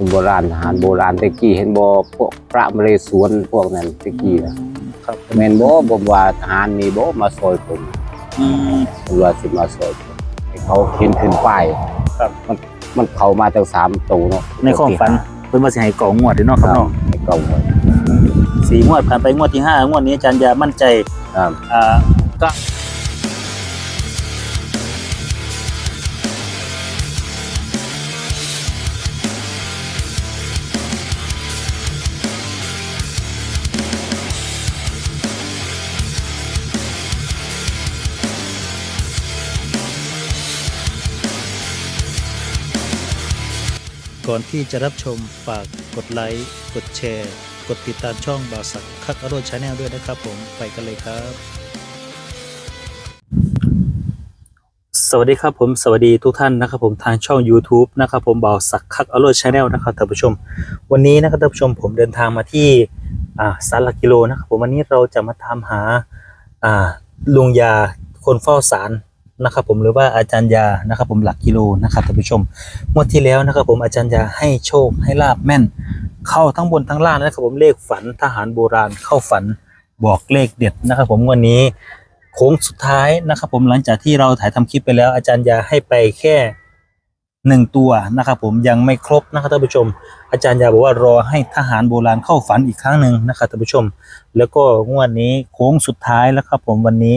คนโบราณทหารโบราณตะกี้เห็นบ่พวกพระมเรศวรพวกนั้นตะกี้นะครับแม่นบ่บ่ว่าทหารนี่บ่มาซอยผมอืมเพิ่นว่าสิมาซอยผมให้เขาเห็นขึ้นป้ายครับมันมันเข้ามาตั้งสามตัวเนาะในความฝันเพิ่นว่าสิให้เก่างวดเด้อเนาะคครัรับบเนาะให้เก่าหมดสี่งวดผ่านไปงวดที่ห้างวดนี้อาจารย์ยามั่นใจครับอ่าก็ ก่อนที่จะรับชมฝากกดไลค์ กดแชร์ กดติดตามช่องบ่าวสักคักอโรชาแนลด้วยนะครับผมไปกันเลยครับ สวัสดีครับผมสวัสดีทุกท่านนะครับผมทางช่อง YouTube นะครับผมบ่าวสักคักอโรชาแนลนะครับท่านผู้ชม วันนี้นะครับท่านผู้ชมผมเดินทางมาที่อ่าสารหลักกิโลนะครับผมวันนี้เราจะมาตามหาอ่าลุงยาคนเฝ้าสาร นะครับผมหรือว่าอาจารย์ยานะครับผมหลักกิโลนะครับท่านผู้ชมงวดที่แล้วนะครับผมอาจารย์จะให้โชคให้ลาบแม่น เข้าทั้งบนทั้งล่างนะครับผมเลขฝันทหารโบราณเข้าฝันบอกเลขเด็ดนะครับผมวันนี้โค้งสุดท้ายนะครับผมหลังจากที่เราถ่ายทำคลิปไปแล้ว อาจารย์ยาให้ไปแค่หนึ่งตัวนะครับผมยังไม่ครบนะครับท่านผู้ชม อาจารย์ยาบอกว่ารอให้ทหารโบราณเข้าฝันอีกครั้งหนึ่งนะครับท่านผู้ชม แล้วก็งวดนี้โค้งสุดท้ายแล้วครับผมวันนี้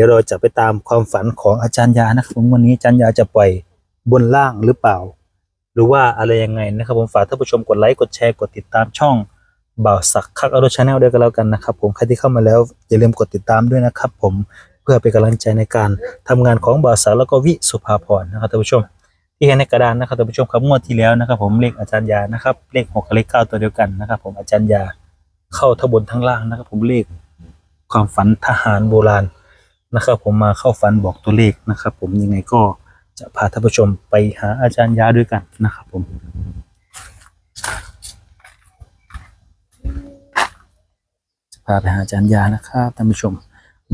ดี๋ยวเราจะไปตามความฝันของอาจารย์ยานะครับผมวันนี้อาจารย์ยาจะปล่อยบนล่างหรือเปล่า หรือว่าอะไรยังไงนะครับผมฝากท่านผู้ชมกดไลค์กดแชร์กดติดตามช่องบ่าวสักคักอโรชาแนลด้วยกันแล้วกันนะครับ ผมใครที่เข้ามาแล้วอย่าลืมกดติดตามด้วยนะครับ ผมเพื่อเป็นกำลังใจในการทำงานของบ่าวสักแล้วก็วิสุภาพรนะครับท่านผู้ชมที่เห็นในกระดานนะครับท่านผู้ชมครับงวดที่แล้วนะครับ ผมเลขอาจารย์ยานะครับ เลขหกกับเลขเก้าตัวเดียวกันนะครับ ผมอาจารย์ยาเข้าทั้งบนทั้งล่างนะครับ ผมเลขความฝันทหารโบราณ นะครับ ผมมาเข้าฝันบอกตัวเลขนะครับ ผมยังไงก็จะพาท่านผู้ชมไปหาอาจารย์ยาด้วยกันนะครับ ผมจะพาไปหาอาจารย์ยานะครับท่านผู้ชม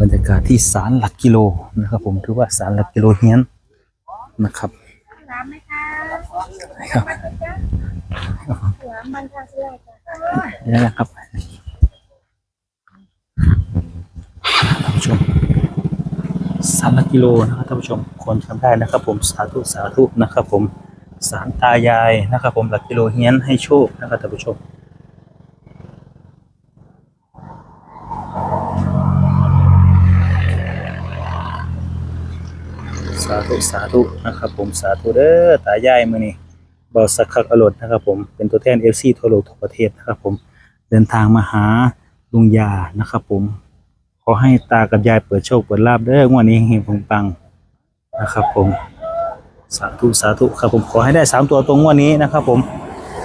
บรรยากาศที่ศาลหลักกิโลนะครับ ผมถือว่าศาลหลักกิโลเฮียนนะครับน้ำไหมคะนะครับน้ำมันทางเสื้อจ้ะนี่นะครับท่านผู้ชม ศาลหลักกิโลนะครับท่านผู้ชมคนทำได้นะครับ ผมสาธุสาธุนะครับ ผมสารตายายนะครับ ผมหลักกิโลเฮียนให้โชคนะครับท่านผู้ชมสาธุสาธุนะครับ ผมสาธุเด้อตายายมือนี่บอสักคักอรดนะครับ ผมเป็นตัวแทนเอฟซีทั่วโลกทั่วประเทศนะครับ ผมเดินทางมาหาลุงยานะครับ ผม ขอให้ตากับยายเปิดโชคเปิดลาบเด้องวดนี้เฮงๆปังๆนะครับ ผมสาธุสาธุครับผมขอให้ได้สามตัวตรงงวดนี้นะครับ ผม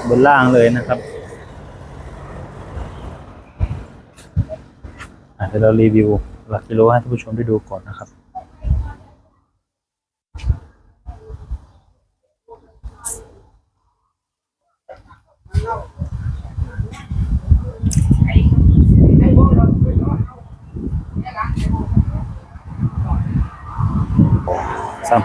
บนล่างเลยนะครับเดี๋ยวเรารีวิวหลักกิโลให้ท่านผู้ชมได้ดูก่อนนะครับ สาม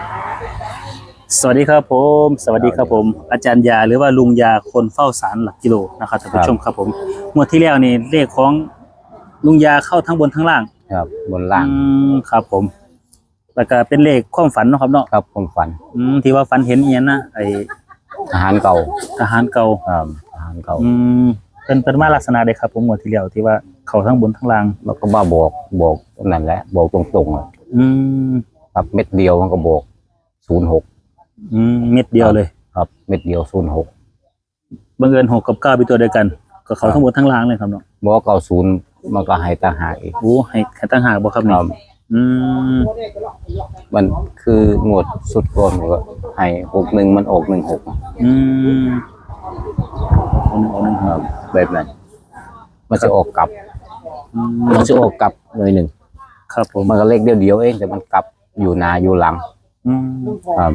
สวัสดีครับผม สวัสดีครับผม อาจารย์ยาหรือว่าลุงยาคนเฝ้าสารหลักกิโลนะครับท่านผู้ชมครับผมงวดที่แล้วนี่เลขของลุงยาเข้าทั้งบนทั้งล่าง ครับ บนล่างอืมครับผม แล้วก็เป็นเลขความฝันเนาะครับเนาะครับผมฝันอืมที่ว่าฝันเห็นเอียนนะไอทหารเก่าทหารเก่าครับทหารเก่าอืมเป็นเป็นมาลักษณะใดครับผมงวดที่แล้วที่ว่าเข้าทั้งบนทั้งล่าง แล้วก็มาบอกบอกนั่นแหละบอกตรงๆอะอืม ครับเม็ดเดียวมันก็บอกศูนย์หกอืมเม็ดเดียวเลยครับเม็ดเดียวศูนย์หกบังเอิญหกกับเก้าเป็นตัวเดียวกันก็เข้าทั้งบนทั้งล่างเลยครับเนาะบอกเก่าศูนย์มันก็ให้ตาหากอีกโอ้ให้ให้ตั้งหากบ่ครับคนี่รับอืมมันคืองวดสุดก่อนก็ให้หกหนึ่งมันออกหนึ่งหกอืมเอาหนึ่งเอาหนึ่งครับแบบนั้นมันจะออกกลับอืมมันจะออกกลับหน่อยหนึ่งครับผมมันก็เลขเดียวเดียวๆเองแต่มันกลับ อยู่หนาอยู่หลังอืมครับ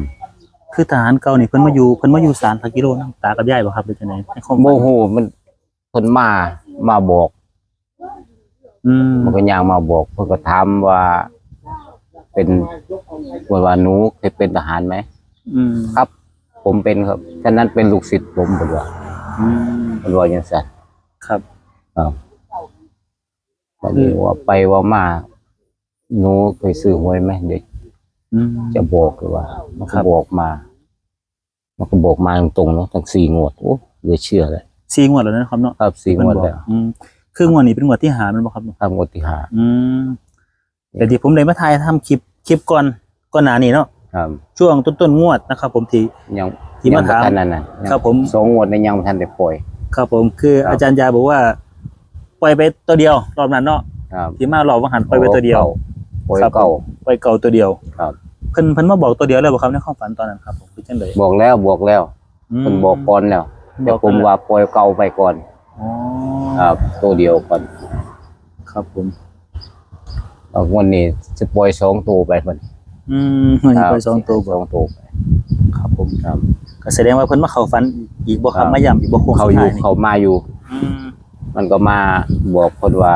คือทหารเก่านี่เพิ่นมาอยู่เพิ่นมาอยู่ศาลทักกิโลนะตากับยายบ่ครับหรือจังไดให้ข้อโมมูลโหมันคนมามาบอก อืมมันก็ย่างมาบอกเพื่อก็ถามว่า เป็นว่าว่าหนูเคยเป็นทหารไหม อืมครับ ผมเป็นครับฉะนั้นเป็นลูกศิษย์ผมบอกว่าออืมมันว่าจังซั่น ครับ ครับวันนี้ว่าไปว่ามาหนูไปซื้อหวยไหมเด็กอืม จะบอกเลยว่า มันครัก็บบอกมา มันก็บอกมาตรงๆเนาะทั้งสี่งวดโอ้เหลือเชื่อเลยสี่งวดแล้วนะครับเนาะครับสี่งวดแล้วอืมคืองวดนี้เป็นงวดที่หามันบ่ครับครับงวดที่ห้าอืมแต่ที่ผมเลยมาถ่ายทำคลิปคลิปก่อนก่อนหน้านี้เนาะครับ ช่วงต้นๆงวดนะครับ ผมที่ยังที่มาถามยังบ่ทันนั่นน่ะยังครับ ผมสองงวดในนยังบ่ทันได้ปล่อย ครับผมคือครับอาจารย์ยาบอกว่า ปล่อยไปตัวเดียวรอบนั้นเนาะครับที่มารอบวังหันปล่อยไปตัวเดียว ปล่อยครับเก่าปล่อยเก่าตัวเดียวครับ เพิ่นเพิ่นมาบอกตัวเดียวเลยบ่ครับในความฝันตอนนั้นครับผมคือจังได๋บอกแล้วบอกแล้วเพิ่นบอกก่อนแล้วแต่ผมว่าปล่อยเก่าไปก่อนอ๋อครับ ตัวเดียวก่อนครับผมเอางวดนี้จะปล่อยสองตัวไปมันอืมมันปล่อยสองตัวสองตัวไปครับผมครับก็แสดงว่าเพิ่นมาเข้าฝันอีกบ่ครับครับมาย้ำอีกบ่โค้งเขาสุดอยู่ท้ายนี่เขามาอยู่อืมมันก็มาบอกเพิ่นว่า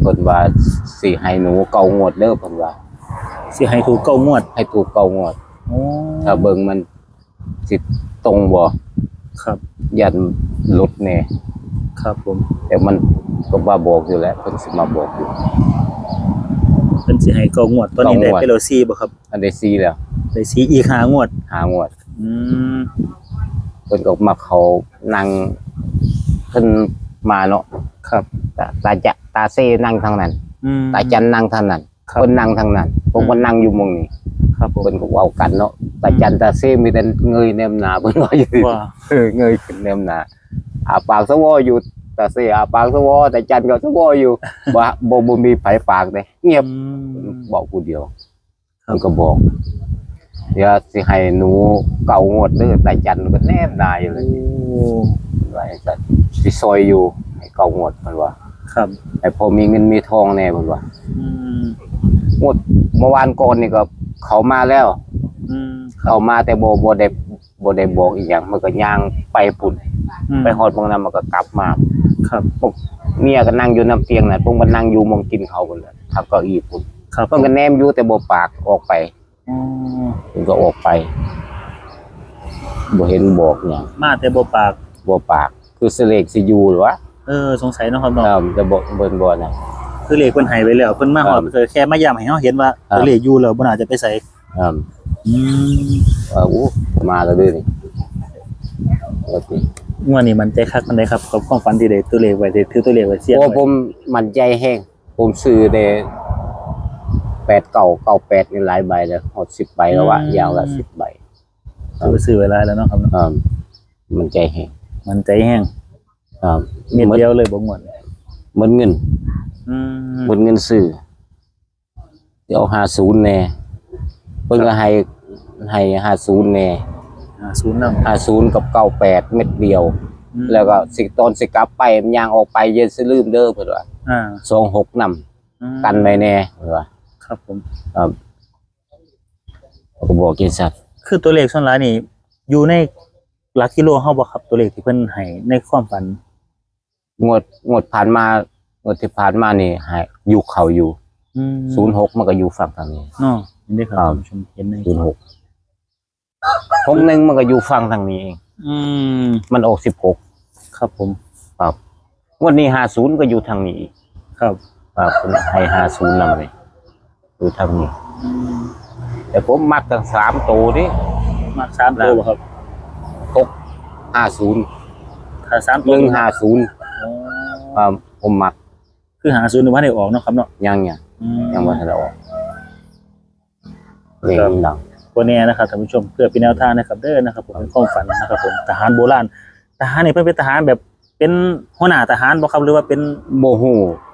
เพิ่นว่าสิให้หนูเก่างวดเด้อเพิ่นว่าสิให้ถูกเก้างวดให้ถูกเก่างวดโอ้ถ้าเบิ่งมันสิตรงบ่ครับยันหลุดแน่ครับผม แต่มันก็มาบอกอยู่แล้วเพิ่นสิมาบอกอยู่ เพิ่นสิให้เก้างวดตอนนี้ได้เก้างวด ไปแล้ว4บ่ครับอันได้ซีแล้วได้4อีกห้างวด หางวด อืมเพิ่นก็มาเขานั่งเพิ่นมาเนาะครับตาตาจะ ตาเซนั่งทางนั้น อืม ตาจันนั่งทางนั้นครับเพิ่นนั่งทางนั้นผมก็นั่งอยู่หมองนี้ครับผม เพิ่นก็เว้ากันเนาะตาจันตาเซมีแต่เงยแนมหน้าเพิ่นว่าอยู่ว่าเออเงยขึ้นแนมหน้าอาปากสวออยู่ตาเซอาปากสวอแต่จันก็สวออยู่ บ่บ่บ่มีไผปากเด้เงียบอืม บอกผู้เดียวครับ มันก็บอกเดี๋ยวสิให้หนูเก่างวดเด้อตาจันก็แนมหน้าอยู่เลยโอ้ ว่าจังซั่นสิซอยอยู่ให้เก่างวดเพิ่นว่า ครับแต่พอมีเงินมีทองแน่เพิ่นว่าอืมงวดเมื่อวานก่อนนี่ก็ เขามาแล้ว อืมเขามาแต่บ่บ่ได้บ่ได้บอกอีหยังมันก็ย่างไปพุ่นอืมไปฮอดบางนั้นมันก็กลับมาครับพวกเมียก็นั่งอยู่น้ำเตียงน่ะพวกมันนั่งอยู่มองกินเขาพุ่นน่ะทับเก้าอี้พุ่นครับเพิ่นก็แนมอยู่แต่บ่ปากออกไปอ๋อเพิ่นก็ออกไปบ่เห็นบอกหยังมาแต่บ่ปากบ่ปาก คือเสลกสิอยู่หรือวะ เออสงสัยเนาะครับเนาะครับแต่บ่เบิ่นบ่น่ะคือเลขเพิ่นให้ไว้แล้วเพิ่นมาฮอดครับเพิ่นแค่มาย้ำให้เฮาเห็นว่าครับตัวเลขอยู่แล้วบ่น่าจะไปใส่ครับอืมว่าอู้มาแล้วเด้อนี่ว่าติงวดนี้มันใจคักมันได้ครับกับความฝันที่ได้ตัวเลขไว้ได้ถือตัวเลขไว้เสียงโอ้ไว้ผมมั่นใจแห้งผมซื้อได้แปดเก่าเก่าแปดนี่หลายใบแล้วหดสิบใบแล้วอะอย่างละสิบใบถือว่าซื้อไว้หลายแล้วเนาะครับเนาะครับมันใจแห้งมันใจแห้ง ครับเม็ดเดียวเลยบ่งวดเหมือนเงินอืมเหมือนเงินซื้อเดี๋ยวหาศูนย์แน่เพิ่งก็ให้ให้หาศูนย์แน่อ่าศูนย์นำหาศูนย์กับเก้าแปดเม็ดเดียว แล้วก็สิตอนสิกลับไปมันยางออกไปเย็นสิลืมเด้อเพิ่นว่าอ่าสองหกนำอืมกันไว้แน่เพิ่นว่าครับผมครับเขาก็บอกกินสัตว์คือตัวเลขส่วนหลายนี่ อยู่ในหลักกิโลเฮาบ่ครับตัวเลขที่เพิ่นให้ในความฝัน งวดงวดผ่านมางวดที่ผ่านมานี่หายอยู่เขาอยู่อืมศูนย์หกมันก็อยู่ฝั่งทางนี้ เนาะเห็นได้ครับครับ ท่านผู้ชมเห็นในศูนย์หกหกหนึ่งมันก็อยู่ฝั่งทางนี้เองอืมมันออกสิบหกครับผมครับงวดนี้ห้าศูนย์ก็อยู่ทางนี้อีกครับครับให้ห้าศูนย์นำเลยอยู่ทางนี้ แต่ผมมักทั้งสามตัวนี่มาสามตัวบ่ครับหกห้าศูนย์ถ้าสามหตัวนึ่งห้าศูนย์ อ๋อครับผมมักคือหาศูนย์หนึ่งว่าได้ออกเนาะครับเนาะยังยังอืมยังว่าทันได้ออกเล่นดัง ตัวแน่นะครับท่านผู้ชมเพื่อเป็นแนวทางนะครับเด้อนะครับผมเป็นความฝันนะครับผมทหารโบราณทหารนี่เพิ่นเป็นทหารแบบเป็นหัวหน้าทหารบ่ครับหรือว่าเป็น โมโห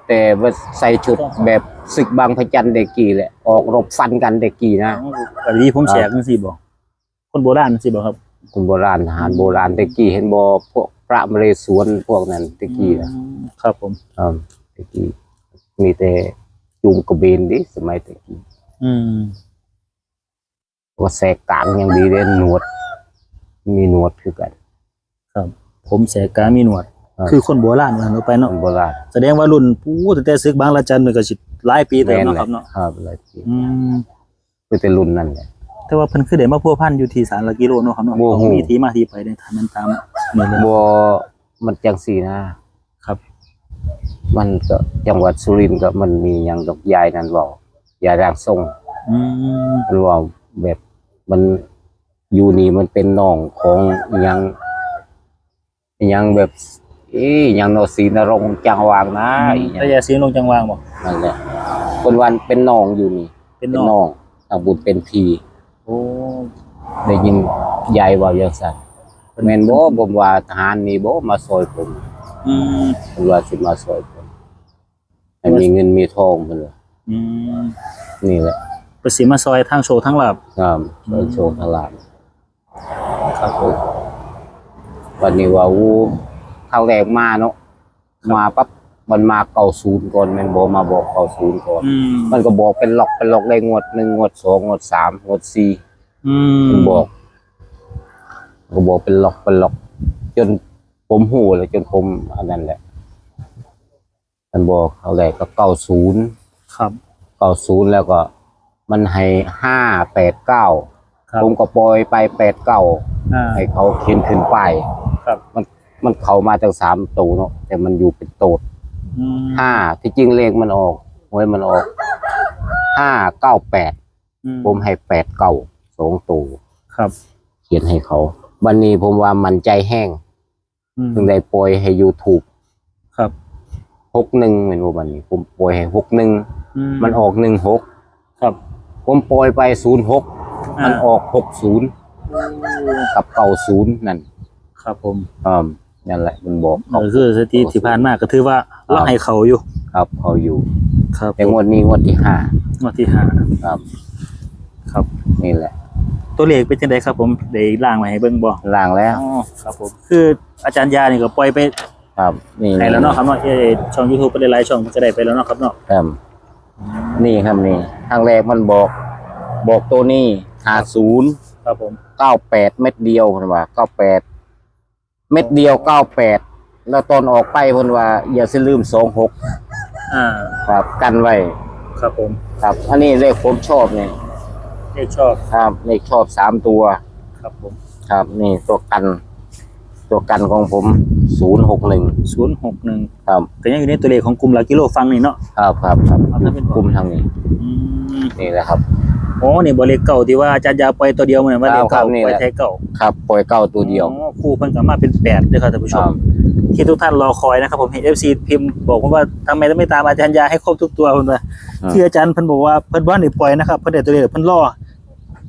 แต่ว่าใส่ชุดแบบศึกบางพระจันทร์เด็กกี่แหละออกรบฟันกันเด็กกี่นะ แบบนี้ผมแชร์จังซี่บ่คนโบราณจังซี่บ่ครับคุณโบราณทหารโบราณเด็กกี่เห็นบอพวก พระมเรศวรพวกนั้นเด็กกี่นะอืมครับผมอ่าเด็กกี่มีแต่จูงกระเบนดิสมัยเด็กกี่อืมว่าแสกกลางยังดีเลยหนวด มีหนวดคือกัน ครับ ผมแสกกามีหนวดครับคือคนโบราณว่าเนาะไปคเนาะนโบราณแสดงว่ารุ่นปู้ตั้งแต่ศึกบางละจันมันก็สิหลายปีเติมเนาะครับเนาะครับหลายปีอืมคือแต่รุ่นนั่นแหละแต่ว่าเพิ่นคือได้มาพัวพันอยู่ที่ศาลหลักกิโลเนาะครับเนาะโอ้โหต้องมีที่มาที่ไปในทางนั้นตาม นี่เลยบ่มันจังสี่นะครับ มันก็จังหวัดสุรินทร์ก็มันมีหยังดอกยายนั่นเว้ายายร่างทรงอืมมันเว่าแบบมันอยู่นี่มันเป็นน้องของอิหยังอิหยังแบบอีอหยังโนสีนรงค์จังหวางนะอีหยังระยะเสียงลงจังหวางบอกนั่นแหละคนวันเป็นน้องอยู่นี่ เป็นเป็นนอกน้องทางบุญเป็นพีโอ้ได้ยินยายเว่าอย่างสั่น แม่นบ่ผมว่าทหารนี่บ่มาซอยผมอืมเพิ่นว่าสิมาซอยผมให้มีเงินมีทองเพิ่นว่าอืมนี่แหละประสิมาซอยทางโชว์ทั้งหลับครับซอยโชคทลานครับผมวันนี้ว่าวูครั้งแรกมาเนาะมาปั๊บมันมาเก่าศูนย์ก่อนแม่นบ่มาบอกเก่าศูนย์ก่อน อืมมันก็บอกเป็นล็อกเป็นล็อกได้งวดหนึ่งงวดสองงวดสามงวดสี่อืมมันบอก ก็บอกเป็นล็อกเป็นล็อก จนผมหูเลยจนผมอันนั้นแหละมันบอกเขาแรกก็เก้าศูนย์ครับเก้าศูนย์แล้วก็ มันให้ห้าแปดเก้าครับผมก็ปล่อยไปแปดเก้าอ่า ให้เขาเขียนขึ้นไปายครับ มันมันเข้ามาจากสามตัวเนาะแต่มันอยู่เป็นโตด อืมห้าที่จริงเลขมันออกหวยมันออกห้าเก้าแปดอืผมให้แปดเก้าสองตัวครับ เขียนให้เขา วันนี้ผมว่ามันใจแห้งอืมถึงได้ปล่อยให้ YouTube ครับหกหนึ่งเหมือนว่าวันนี้ ผมปล่อยให้หกหนึ่งอืมันออกหนึ่งหกครับผมปล่อยไปศูนย์หกมันออกหกศูนย์กับเก่าศูนย์นั่นครับผมอ่านั่นแหละมันบอก เออคือสถิติที่ผ่านมาก็ถือว่าเราให้เขาอยู่ ครับเขาอยู่ ครับแต่งวดนี้งวดที่ห้า งวดที่ห้าครับ ครับ นี่แหละ ตัวเลขเป็นจังไดครับผมได้ล่างมาให้เบิ่งบ่ล่างแล้วอ๋อครับผมคืออาจารย์ยานี่ก็ปล่อยไปครับนี่ให้แล้วเนาะครับเนาะเอ่อช่อง YouTube ไปหลายๆช่องก็ได้ไปแล้วเนาะครับเนาะครับนี่ครับนี่ทางแรกมันบอก บอกตัวนี้ห้าศูนย์ครับผมเก้าแปดเม็ดเดียวเพิ่นว่าเก้าแปดเม็ดเดียวเก้าแปดแล้วตอนออกไปเพิ่นว่าอย่าสิลืมสองหกอ่าครับกันไว้ครับผม ครับ อันนี้เลขผมชอบเนี่ย เลขชอบครับเลขชอบสามตัว ครับผม ครับนี่ตัวกัน ตัวกันของผมศูนย์หกหนึ่ง061ครับก็ยังอยู่ในตัวเลขของกลุ่มหลักกิโลฟังนี่เนาะ ครับครับครับเอาอถ้ายู่เป็น กลุ่มทางนี้อืมนี่แหละครับ อ๋อนี่บ่เลขเก่าที่ว่าอาจารย์ยาปล่อยตัวเดียวเหมือนว่าเลขครัเก่าบนี่ปล่อยแหละแท้เก่าครับปล่อยเก้าตัวเดียวอ๋อครูเพิ่นก็มาเป็น8ด้วยครับท่านผู้ชครัม บ ที่ทุกท่านรอคอยนะครับผมเห็น FC พิมพ์บอกผมว่าทำไมต้องไม่ตามอาจารย์ยาให้ครบทุกตัวเพิ่นว่าอืมที่อาจารย์เพิ่นบอกว่าเพิ่นบ่ได้ปล่อยนะครับเพิ่นได้ตัวเลขเพิ่นรอ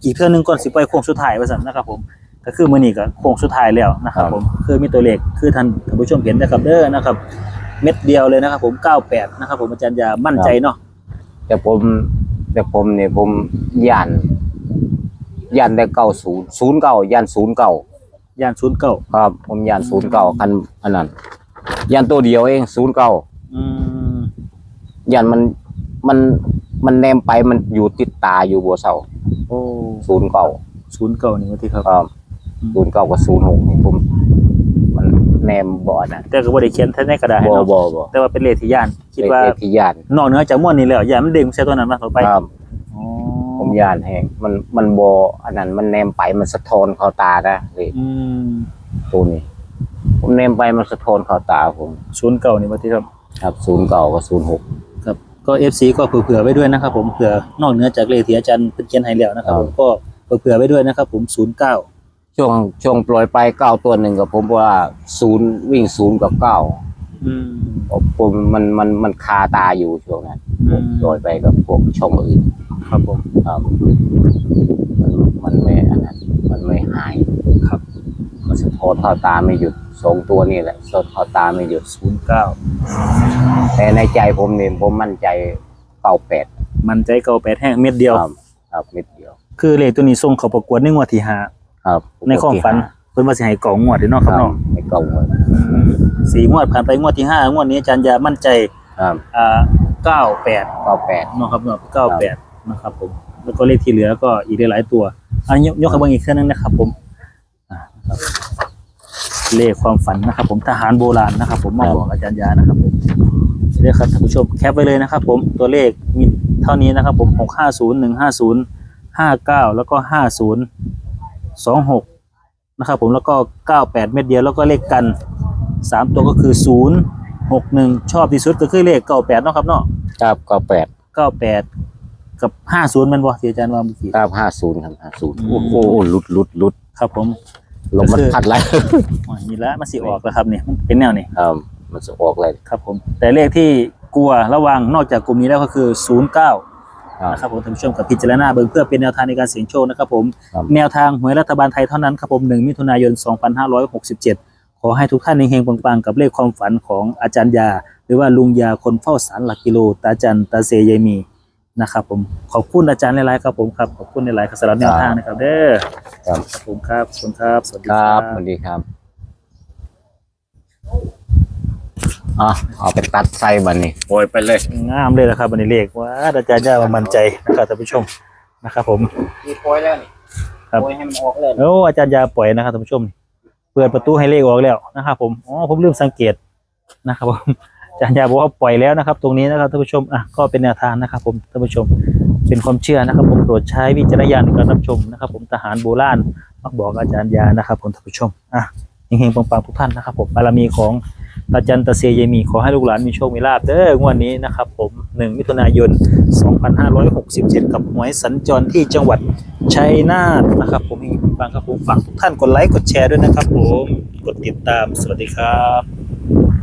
อีกเทื่อนึงก่อนสิปล่อยโค้งสุดท้ายว่าซั่นนะครับผมก็คือมื้อนี้ก็โค้งสุดท้ายแล้วนะครับผมคือมีตัวเลขคือท่านท่านผู้ชมเห็นนะครับเด้อนะครับ เม็ดเดียวเลยนะครับ ผม98นะครับ ผมอาจารย์ยามั่นใจเนาะแต่ผมแต่ผมเนี่ยผมยันยันได้เก้าศูนย์ศูนย์เก้ายันศูนย์เก้าย่าน09ครับ ผมยันศูนย์เก้าคันอันนั้นยันตัวเดียวเองศูนย์เก้าอืมยันมันมันมันแนมไปมันอยู่ติดตาอยู่บัวเสา โอ้ศูนย์เก้า09นี่ว่าที่ครับครับศูนย์เก้ากับศูนย์หกนี่ผมมันแนมบ่อนะแต่ก็บ่ได้เขียนแท้ในกระดาษบ่เนาะบ่บ่แต่ว่าเป็นเลขที่ย่าน คิดว่าเลขที่ยันนอกเหนือจากม่วนนี้แล้วย่านมันเด้งใส่ตัวนั้นมาต่อไปครับอ๋อผมยันแหงมันมันบ่อันนั้นมันแนมไปมันสะท้อนเข้าตานะเลยอืมตัวนี้ผมแนมไปมันสะท้อนเข้าตาผม09นี่ว่าที่ครับ ครับศูนย์เก้ากับศูนย์หก ครับก็ FC ก็เผื่อๆไว้ด้วยนะครับ ผมเผื่อนอกเหนือจากเลขที่อาจารย์เพิ่นเขียนให้แล้วนะครับครับผมก็เผื่อๆไว้ด้วยนะครับ ผม09ช่วงช่วงปล่อยไปเก้าตัวหนึ่งกับผมว่าศูนย์วิ่งศูนย์กับเก้าอืมผมมันมันมันคาตาอยู่ช่วงนั้นอืผมมปล่อยไปกับพวกช่องอื่น ครับผมครับมันมันไม่อันนั้นมันไม่หายครับ มันสะท้อนเข้าตาไม่หยุด สองตัวนี่แหละสะท้อนเข้าตาไม่หยุด09แต่ในใจผมเนี่ยผมมั่นใจเก้าแปดมันใจเก่าแปดแห้งเม็ดเดียว ครับครับเม็ดเดียวคือเลขตัวนี้ส่งเขาประกวดในงวดที่ห้าครับในความฝันเพิ่นว่าสิให้เก่างวดเด้อเนาะคครัรับบเนาะในเก้าหมดสี่งวดผ่านไปงวดที่ห้างวดนี้อาจารย์ยามั่นใจครับอ่าเก้าแปด เก้าแปด เนาะครับเนาะเก้าแปดนะครับผม แล้วก็เลขที่เหลือก็อีกหลายๆตัวอันนี้ยกยกให้เบิ่งอีกเครื่องนึงนะครับผมอ่าครับ เลขความฝันนะครับ ผมทหารโบราณนะครับ ผมมาบอกอาจารย์ยานะครับผมเรียกครับท่านผู้ชมแคปไว้เลยนะครับ ผมตัวเลขมีเท่านี้นะครับ ผมหกห้าศูนย์หนึ่งห้าศูนย์ห้าเก้าแล้วก็ห้าศูนย์สองหกนะครับ ผมแล้วก็เก้าแปดเม็ดเดียวแล้วก็เลขกันสามตัวก็คือศูนย์หกหนึ่งชอบที่สุดก็คือเลขเก้าแปดเนาะครับเนาะครับก็แปดเก้าแปดกับห้าศูนย์มันบ่ที่อาจารย์ว่าเมื่อกี้เก้าห้าศูนย์ครับห้าศูนย์อืมโอ้โหหลุดหลุดหลุดครับผม ลมมันพัดไหลอ๋อนี่ละมันสิออกแล้วครับนี่มันเป็นแนวนี้ครับมันจะออกเลยครับผม แต่เลขที่กลัวระวังนอกจากกลุ่มนี้แล้วก็คือศูนย์เก้าครับนะครับผมท่านผู้ชมกับพิจารณาเบิ่งเพื่อเป็นแนวทางในการเสี่ยงโชคนะครับผมครับแนวทางหวยรัฐบาลไทยเท่านั้นครับผม1มิถุนายน 2567 ขอให้ทุกท่านเฮงๆปังๆ กับเลขความฝันของอาจารย์ยา หรือว่าลุงยาคนเฝ้าสารหลักกิโล ตาจันตาเซยายมี นะครับผมขอบคุณอาจารย์หลายๆครับผมครับขอบคุณหลายๆครับสำหรับแนวทางนะครับ เด้อครับครับผมครับขอบคุณครับสวัสดีคครัรับบสวัสดีครับอะเอาไปตัดไส้บันนี่โอยไปเลยงามเลยนะครับวันนี้เลขว่าอาจารย์ยามามั่นใจนะครับท่านผู้ชมนะครับผม มีโอยแล้วนี่ครับโอยให้มันออกเลย โอ้อาจารย์ยาปล่อยนะครับท่านผู้ชม เปิดประตูให้เลขออกแล้วนะครับผมอ๋อผมลืมสังเกตนะครับผมอา จารย์ยาบอกว่าปล่อยแล้วนะครับ ตรงนี้นะครับท่านผู้ชมอะก็เป็นแนวทางนะครับ ผมท่านผู้ชมเป็นความเชื่อนะครับ ผมโปรดใช้วิจารณญาณในการรับชมนะครับ ผมทหารโบราณมักบอกอาจารย์ยานะครับ ผมท่านผู้ชมอะเฮงๆปังๆทุกท่านนะครับ ผมบารมีของตาจันตาเซเยมีขอให้ลูกหลานมีโชคมีลาภเด้องวดนี้นะครับ ผม1มิถุนายน 2567 กับหวยสัญจรที่จังหวัดชัยนาทนะครับ ผมเองฟังครับผมฝากทุกท่านกดไลค์กดแชร์ด้วยนะครับ ผมกดติดตามสวัสดีครับ